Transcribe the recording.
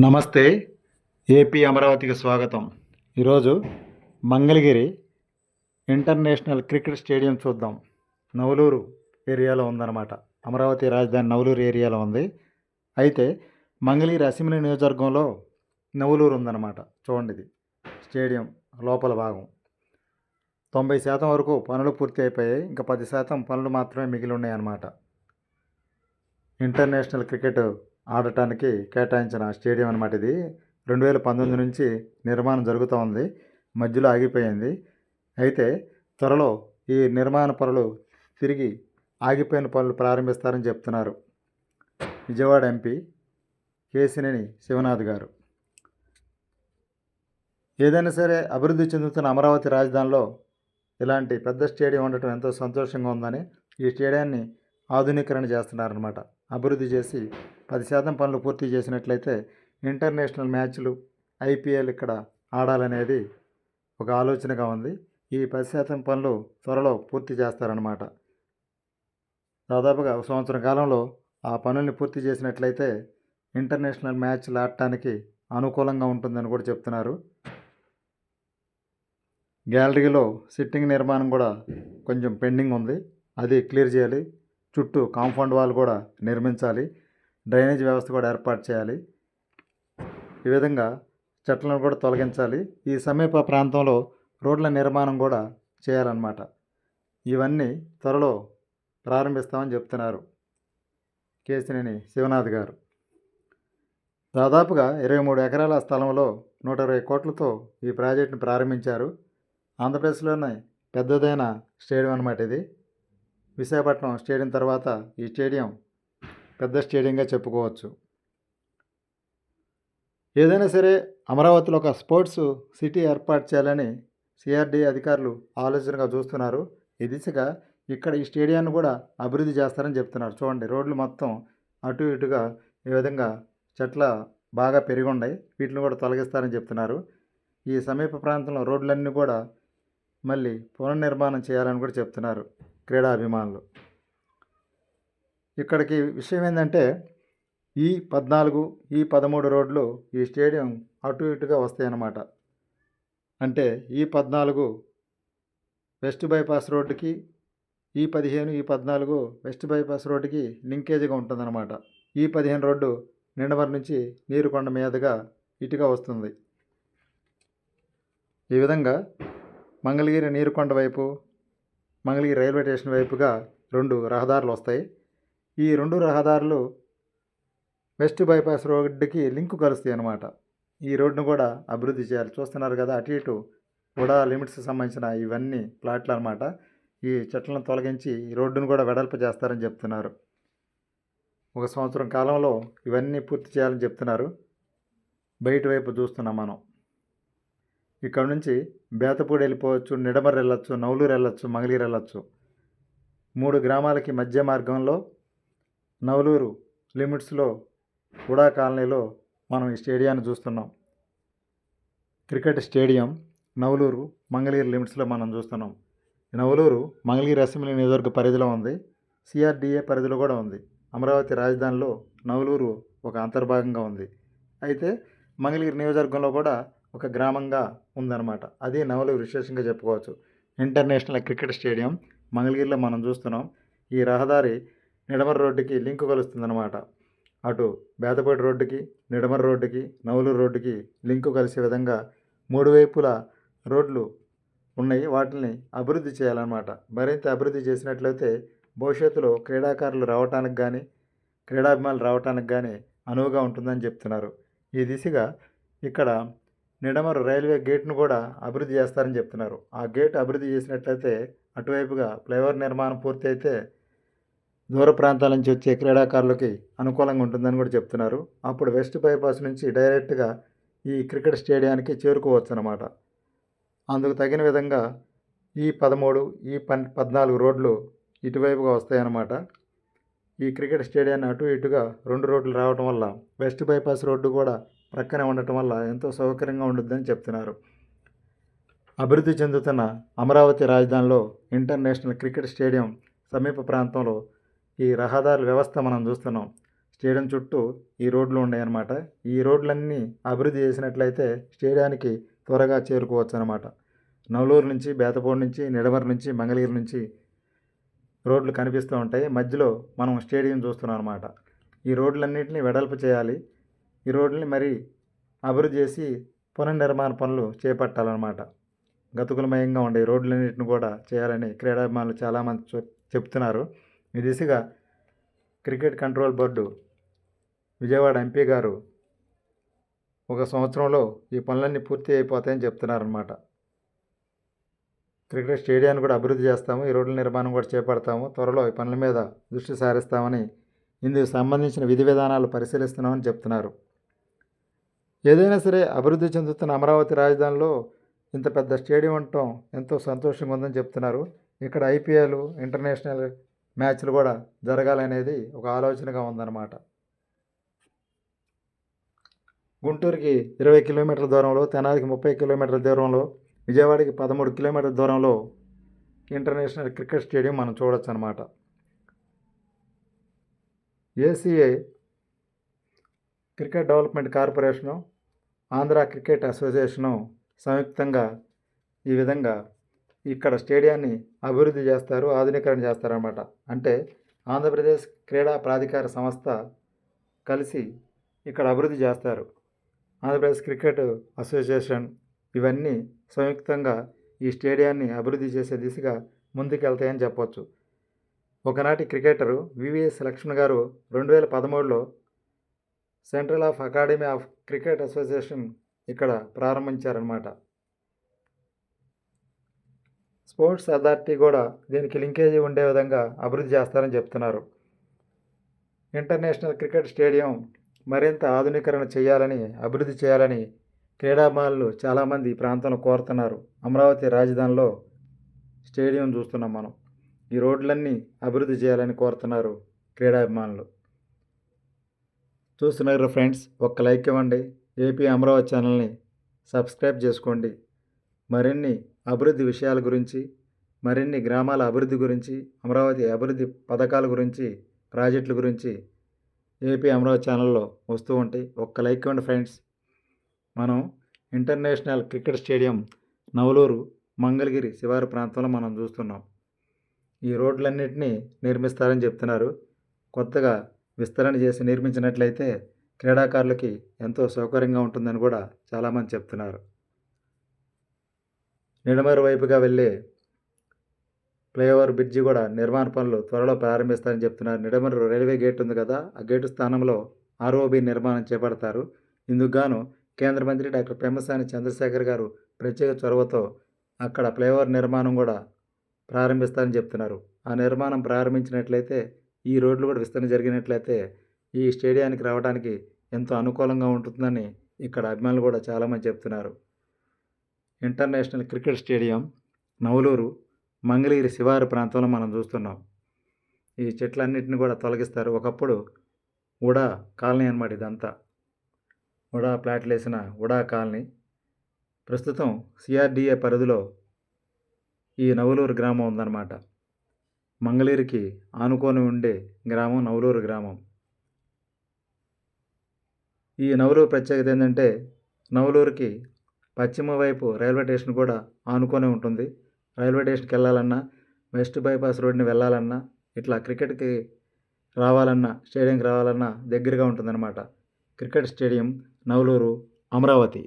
నమస్తే ఏపీ అమరావతికి స్వాగతం. ఈరోజు మంగళగిరి ఇంటర్నేషనల్ క్రికెట్ స్టేడియం చూద్దాం. నవలూరు ఏరియాలో ఉందన్నమాట. అమరావతి రాజధాని నవలూరు ఏరియాలో ఉంది. అయితే మంగళగిరి అసెంబ్లీ నియోజకవర్గంలో నవలూరు ఉందన్నమాట. చూడండి ఇది. స్టేడియం లోపల భాగం. తొంభై శాతం వరకు పనులు పూర్తి అయిపోయాయి. ఇంకా పది శాతం పనులు మాత్రమే మిగిలి ఉన్నాయన్నమాట. ఇంటర్నేషనల్ క్రికెట్ ఆడటానికి కేటాయించిన స్టేడియం అనమాట ఇది. రెండు వేల పంతొమ్మిది నుంచి నిర్మాణం జరుగుతూ ఉంది. మధ్యలో ఆగిపోయింది. అయితే త్వరలో ఈ నిర్మాణ పనులు తిరిగి ఆగిపోయిన పనులు ప్రారంభిస్తారని చెప్తున్నారు విజయవాడ ఎంపీ కేసినేని శివనాథ్ గారు. ఏదైనా సరే అభివృద్ధి చెందుతున్న అమరావతి రాజధానిలో ఇలాంటి పెద్ద స్టేడియం ఉండటం ఎంతో సంతోషంగా ఉందని ఈ స్టేడియాన్ని ఆధునీకరణ చేస్తున్నారనమాట అభివృద్ధి చేసి పది శాతం పనులు పూర్తి చేసినట్లయితే ఇంటర్నేషనల్ మ్యాచ్లు ఐపీఎల్ ఇక్కడ ఆడాలనేది ఒక ఆలోచనగా ఉంది. ఈ పది శాతం పనులు త్వరలో పూర్తి చేస్తారనమాట దాదాపుగా ఒక సంవత్సరం కాలంలో ఆ పనుల్ని పూర్తి చేసినట్లయితే ఇంటర్నేషనల్ మ్యాచ్లు ఆడటానికి అనుకూలంగా ఉంటుందని కూడా చెప్తున్నారు. గ్యాలరీలో సిట్టింగ్ నిర్మాణం కూడా కొంచెం పెండింగ్ ఉంది. అది క్లియర్ చేయాలి. చుట్టూ కాంపౌండ్ వాల్ కూడా నిర్మించాలి. డ్రైనేజ్ వ్యవస్థ కూడా ఏర్పాటు చేయాలి. ఈ విధంగా చెట్లను కూడా తొలగించాలి. ఈ సమీప ప్రాంతంలో రోడ్ల నిర్మాణం కూడా చేయాలన్నమాట. ఇవన్నీ త్వరలో ప్రారంభిస్తామని చెప్తున్నారు కేసినేని శివనాథ్ గారు. దాదాపుగా ఇరవై మూడు ఎకరాల స్థలంలో నూట ఇరవై కోట్లతో ఈ ప్రాజెక్టును ప్రారంభించారు. ఆంధ్రప్రదేశ్లోనే పెద్దదైన స్టేడియం అన్నమాట ఇది. విశాఖపట్నం స్టేడియం తర్వాత ఈ స్టేడియం పెద్ద స్టేడియంగా చెప్పుకోవచ్చు. ఏదైనా సరే అమరావతిలో ఒక స్పోర్ట్స్ సిటీ ఏర్పాటు చేయాలని సిఆర్డీ అధికారులు ఆలోచనగా చూస్తున్నారు. ఈ దిశగా ఇక్కడ ఈ స్టేడియాన్ని కూడా అభివృద్ధి చేస్తారని చెప్తున్నారు. చూడండి రోడ్లు మొత్తం అటు ఇటుగా ఈ విధంగా చెట్ల బాగా పెరిగి ఉన్నాయి. వీటిని కూడా తొలగిస్తారని చెప్తున్నారు. ఈ సమీప ప్రాంతంలో రోడ్లన్నీ కూడా మళ్ళీ పునర్నిర్మాణం చేయాలని కూడా చెప్తున్నారు క్రీడా అభిమానులు ఇక్కడికి విషయం ఏంటంటే ఈ పద్నాలుగు ఈ పదమూడు రోడ్లు ఈ స్టేడియం అటు ఇటుగా వస్తాయన్నమాట. అంటే ఈ పద్నాలుగు వెస్ట్ బైపాస్ రోడ్డుకి ఈ పదిహేను ఈ పద్నాలుగు వెస్ట్ బైపాస్ రోడ్డుకి లింకేజ్గా ఉంటుందన్నమాట. ఈ పదిహేను రోడ్డు నిండమర్ నుంచి నీరుకొండ మీదుగా ఇటుగా వస్తుంది. ఈ విధంగా మంగళగిరి నీరుకొండ వైపు మంగళగిరి రైల్వే స్టేషన్ వైపుగా రెండు రహదారులు వస్తాయి. ఈ రెండు రహదారులు వెస్ట్ బైపాస్ రోడ్డుకి లింకు కలుస్తాయి అన్నమాట. ఈ రోడ్డును కూడా అభివృద్ధి చేయాలి. చూస్తున్నారు కదా అటు ఇటు కూడా లిమిట్స్కి సంబంధించిన ఇవన్నీ ప్లాట్లు అనమాట ఈ చెట్లను తొలగించి ఈ రోడ్డును కూడా వెడల్పు చేస్తారని చెప్తున్నారు. ఒక సంవత్సరం కాలంలో ఇవన్నీ పూర్తి చేయాలని చెప్తున్నారు. బయట వైపు చూస్తున్నాం మనం. ఇక్కడ నుంచి బేతపూడి వెళ్ళిపోవచ్చు నిడమర్ వెళ్ళొచ్చు నవలూరు వెళ్ళొచ్చు మంగళగిరి వెళ్ళొచ్చు. మూడు గ్రామాలకి మధ్య మార్గంలో నవలూరు లిమిట్స్లో ఉడా కాలనీలో మనం ఈ స్టేడియాన్ని చూస్తున్నాం. క్రికెట్ స్టేడియం నవలూరు మంగళగిరి లిమిట్స్లో మనం చూస్తున్నాం. నవలూరు మంగళగిరి అసెంబ్లీ నియోజకవర్గ పరిధిలో ఉంది. సిఆర్డిఏ పరిధిలో కూడా ఉంది. అమరావతి రాజధానిలో నవలూరు ఒక అంతర్భాగంగా ఉంది. అయితే మంగళగిరి నియోజకవర్గంలో కూడా ఒక గ్రామంగా ఉందన్నమాట. అది నవలూరు విశేషంగా చెప్పుకోవచ్చు. ఇంటర్నేషనల్ క్రికెట్ స్టేడియం మంగళగిరిలో మనం చూస్తున్నాం. ఈ రహదారి నిడమర రోడ్డుకి లింకు కలుస్తుందన్నమాట. అటు బేతపేట రోడ్డుకి నిడమర రోడ్డుకి నవలూరు రోడ్డుకి లింకు కలిసే విధంగా మూడు వైపులా రోడ్లు ఉన్నాయి. వాటిని అభివృద్ధి చేయాలన్నమాట. మరింత అభివృద్ధి చేసినట్లయితే భవిష్యత్తులో క్రీడాకారులు రావటానికి కానీ క్రీడాభిమానులు రావటానికి కానీ అనువుగా ఉంటుందని చెప్తున్నారు. ఈ దిశగా ఇక్కడ నిడమరు రైల్వే గేట్ను కూడా అభివృద్ధి చేస్తారని చెప్తున్నారు. ఆ గేట్ అభివృద్ధి చేసినట్లయితే అటువైపుగా ఫ్లైఓవర్ నిర్మాణం పూర్తి అయితే దూర ప్రాంతాల నుంచి వచ్చే క్రీడాకారులకి అనుకూలంగా ఉంటుందని కూడా చెప్తున్నారు. అప్పుడు వెస్ట్ బైపాస్ నుంచి డైరెక్ట్గా ఈ క్రికెట్ స్టేడియానికి చేరుకోవచ్చు అన్నమాట అందుకు తగిన విధంగా ఈ పదమూడు ఈ పన్ పద్నాలుగు రోడ్లు ఇటువైపుగా వస్తాయన్నమాట. ఈ క్రికెట్ స్టేడియాన్ని అటు ఇటుగా రెండు రోడ్లు రావడం వల్ల వెస్ట్ బైపాస్ రోడ్డు కూడా ప్రక్కనే ఉండటం వల్ల ఎంతో సౌకర్యంగా ఉంటుందని చెప్తున్నారు. అభివృద్ధి చెందుతున్న అమరావతి రాజధానిలో ఇంటర్నేషనల్ క్రికెట్ స్టేడియం సమీప ప్రాంతంలో ఈ రహదారుల వ్యవస్థ మనం చూస్తున్నాం. స్టేడియం చుట్టూ ఈ రోడ్లు ఉన్నాయన్నమాట. ఈ రోడ్లన్నీ అభివృద్ధి చేసినట్లయితే స్టేడియానికి త్వరగా చేరుకోవచ్చు అనమాట నవలూరు నుంచి బేతపూడి నుంచి నిడమర్ నుంచి మంగళగిరి నుంచి రోడ్లు కనిపిస్తూ ఉంటాయి. మధ్యలో మనం స్టేడియం చూస్తున్నాం అనమాట ఈ రోడ్లన్నింటినీ వెడల్పు చేయాలి. ఈ రోడ్లని మరి అభివృద్ధి చేసి పునర్నిర్మాణ పనులు చేపట్టాలన్నమాట. గతుకులమయంగా ఉండే రోడ్లన్నింటిని కూడా చేయాలని క్రీడాభిమానులు చాలామంది చెప్- చెప్తున్నారు. ఈ దిశగా cricket control board Vijayawada MP గారు ఒక సంవత్సరంలో ఈ పనులన్నీ పూర్తి అయిపోతాయని చెప్తున్నారనమాట క్రికెట్ స్టేడియాన్ని కూడా అభివృద్ధి చేస్తాము ఈ రోడ్ల నిర్మాణం కూడా చేపడతాము త్వరలో ఈ పనుల మీద దృష్టి సారిస్తామని ఇందుకు సంబంధించిన విధి విధానాలు పరిశీలిస్తున్నామని చెప్తున్నారు. ఏదైనా సరే అభివృద్ధి చెందుతున్న అమరావతి రాజధానిలో ఇంత పెద్ద స్టేడియం ఉండటం ఎంతో సంతోషంగా ఉందని చెప్తున్నారు. ఇక్కడ ఐపీఎల్ ఇంటర్నేషనల్ మ్యాచ్లు కూడా జరగాలనేది ఒక ఆలోచనగా ఉందన్నమాట. గుంటూరుకి ఇరవై కిలోమీటర్ల దూరంలో తెనాలికి ముప్పై కిలోమీటర్ల దూరంలో విజయవాడకి పదమూడు కిలోమీటర్ల దూరంలో ఇంటర్నేషనల్ క్రికెట్ స్టేడియం మనం చూడొచ్చు అనమాట ACA cricket development corporation Andhra cricket association సంయుక్తంగా ఈ విధంగా ఇక్కడ స్టేడియాన్ని అభివృద్ధి చేస్తారు ఆధునీకరణ చేస్తారన్నమాట. అంటే ఆంధ్రప్రదేశ్ క్రీడా ప్రాధికార సంస్థ కలిసి ఇక్కడ అభివృద్ధి చేస్తారు. ఆంధ్రప్రదేశ్ క్రికెట్ అసోసియేషన్ ఇవన్నీ సంయుక్తంగా ఈ స్టేడియాన్ని అభివృద్ధి చేసే దిశగా ముందుకెళ్తాయని చెప్పొచ్చు. ఒకనాటి క్రికెటరు వివిఎస్ లక్ష్మణ్ గారు రెండు వేల పదమూడులో central of academy of cricket association ఇక్కడ ప్రారంభించారనమాట స్పోర్ట్స్ అథారిటీ కూడా దీనికి లింకేజీ ఉండే విధంగా అభివృద్ధి చేస్తారని చెప్తున్నారు. ఇంటర్నేషనల్ క్రికెట్ స్టేడియం మరింత ఆధునీకరణ చేయాలని అభివృద్ధి చేయాలని క్రీడాభిమానులు చాలామంది ఈ ప్రాంతంలో కోరుతున్నారు. అమరావతి రాజధానిలో స్టేడియం చూస్తున్నాం మనం. ఈ రోడ్లన్నీ అభివృద్ధి చేయాలని కోరుతున్నారు క్రీడాభిమానులు. చూస్తున్నారు ఫ్రెండ్స్ ఒక్క లైక్ ఇవ్వండి. ఏపీ అమరావతి ఛానల్ని సబ్స్క్రైబ్ చేసుకోండి. మరిన్ని అభివృద్ధి విషయాల గురించి మరిన్ని గ్రామాల అభివృద్ధి గురించి అమరావతి అభివృద్ధి పథకాల గురించి ప్రాజెక్టుల గురించి ఏపీ అమరావతి ఛానల్లో వస్తూ ఉంటాయి ఒక్క లైక్ ఇవ్వండి ఫ్రెండ్స్. మనం international cricket stadium Navaluru Mangalagiri శివారు ప్రాంతంలో మనం చూస్తున్నాం. ఈ రోడ్లన్నింటినీ నిర్మిస్తారని చెప్తున్నారు. కొత్తగా విస్తరణ చేసి నిర్మించినట్లయితే క్రీడాకారులకి ఎంతో సౌకర్యంగా ఉంటుందని కూడా చాలామంది చెప్తున్నారు. నిడమరు వైపుగా వెళ్ళే ఫ్లైఓవర్ బ్రిడ్జి కూడా నిర్మాణ పనులు త్వరలో ప్రారంభిస్తారని చెప్తున్నారు. నిడమరు రైల్వే గేట్ ఉంది కదా ఆ గేటు స్థానంలో ఆర్ఓబి నిర్మాణం చేపడతారు. ఇందుకు గాను కేంద్ర మంత్రి డాక్టర్ పెమ్మసాని చంద్రశేఖర్ గారు ప్రత్యేక చొరవతో అక్కడ ఫ్లైఓవర్ నిర్మాణం కూడా ప్రారంభిస్తారని చెప్తున్నారు. ఆ నిర్మాణం ప్రారంభించినట్లయితే ఈ రోడ్లు కూడా విస్తరణ జరిగినట్లయితే ఈ స్టేడియానికి రావడానికి ఎంతో అనుకూలంగా ఉంటుందని ఇక్కడ అభిమానులు కూడా చాలామంది చెప్తున్నారు. International cricket stadium Navaluru Mangalagiri శివారు ప్రాంతంలో మనం చూస్తున్నాం. ఈ చెట్లన్నింటిని కూడా తొలగిస్తారు. ఒకప్పుడు ఉడా కాలనీ అనమాట ఇదంతా. ఉడా ప్లాట్లు వేసిన ఉడా కాలనీ. ప్రస్తుతం సిఆర్డిఏ పరిధిలో ఈ నవలూరు గ్రామం ఉందన్నమాట. మంగళగిరికి ఆనుకొని ఉండే గ్రామం నవలూరు గ్రామం. ఈ నవలూరు ప్రత్యేకత ఏంటంటే నవలూరుకి పశ్చిమ వైపు రైల్వే స్టేషన్ కూడా ఆనుకొని ఉంటుంది. రైల్వే స్టేషన్కి వెళ్ళాలన్నా వెస్ట్ బైపాస్ రోడ్ని వెళ్ళాలన్నా ఇట్లా క్రికెట్కి రావాలన్నా స్టేడియంకి రావాలన్నా దగ్గరగా ఉంటుందన్నమాట. Cricket stadium Navaluru Amaravati.